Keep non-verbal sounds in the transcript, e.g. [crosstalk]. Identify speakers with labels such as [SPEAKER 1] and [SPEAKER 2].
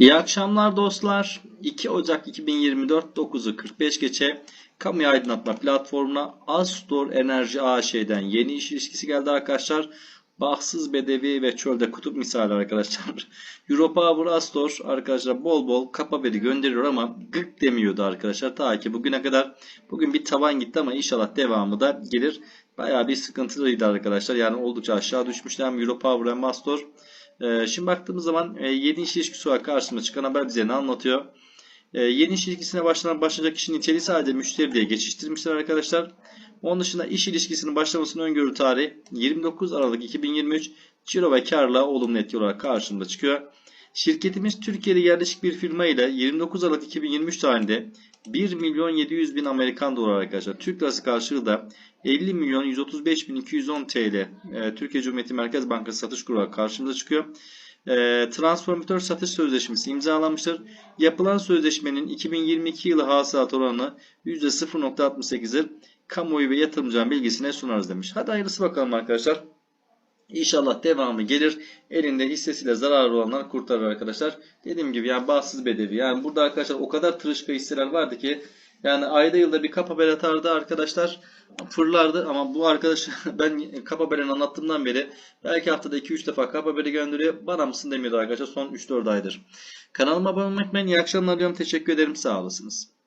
[SPEAKER 1] İyi akşamlar dostlar. 2 Ocak 2024 9'u 45 geçe Kamu Aydınlatma Platformu'na Astor Enerji AŞ'den yeni iş ilişkisi geldi arkadaşlar. Bahtsız Bedevi ve Çölde Kutup misali arkadaşlar. [laughs] Europower Astor arkadaşlar bol bol kapa veri gönderiyor ama gık demiyordu arkadaşlar. Ta ki bugüne kadar bugün bir tavan gitti ama inşallah devamı da gelir. Bayağı bir sıkıntılıydı arkadaşlar. Yani oldukça aşağı düşmüşler hem Europower hem Astor. Ee, şimdi baktığımız zaman e, yeni iş ilişkisi olarak karşımıza çıkan haber bize ne anlatıyor? E, yeni iş ilişkisine başlanan başlayacak kişinin niteliği sadece müşteri diye geçiştirmişler arkadaşlar. Onun dışında iş ilişkisinin başlamasının öngörü tarihi 29 Aralık 2023 ciro ve karla olumlu etki olarak karşımıza çıkıyor. Şirketimiz Türkiye'de yerleşik bir firma ile 29 Aralık 2023 tarihinde 1 milyon 700 bin Amerikan dolar arkadaşlar. Türk lirası karşılığı da 50 milyon 135 bin 210 TL e, Türkiye Cumhuriyeti Merkez Bankası satış kuru karşımıza çıkıyor. E, transformatör satış sözleşmesi imzalanmıştır. Yapılan sözleşmenin 2022 yılı hasılat oranı %0.68'dir. Kamuoyu ve yatırımcıların bilgisine sunarız demiş. Hadi hayırlısı bakalım arkadaşlar. İnşallah devamı gelir. Elinde hissesiyle zararlı olanlar kurtarır arkadaşlar. Dediğim gibi yani bağımsız bedevi. Yani burada arkadaşlar o kadar tırışka hisseler vardı ki yani ayda yılda bir kap haber atardı arkadaşlar. Fırlardı ama bu arkadaş [laughs] ben kap haberini anlattığımdan beri belki haftada 2-3 defa kap haberi gönderiyor. Bana mısın demiyordu arkadaşlar son 3-4 aydır. Kanalıma abone olmayı unutmayın. İyi akşamlar diyorum. Teşekkür ederim. Sağ olasınız.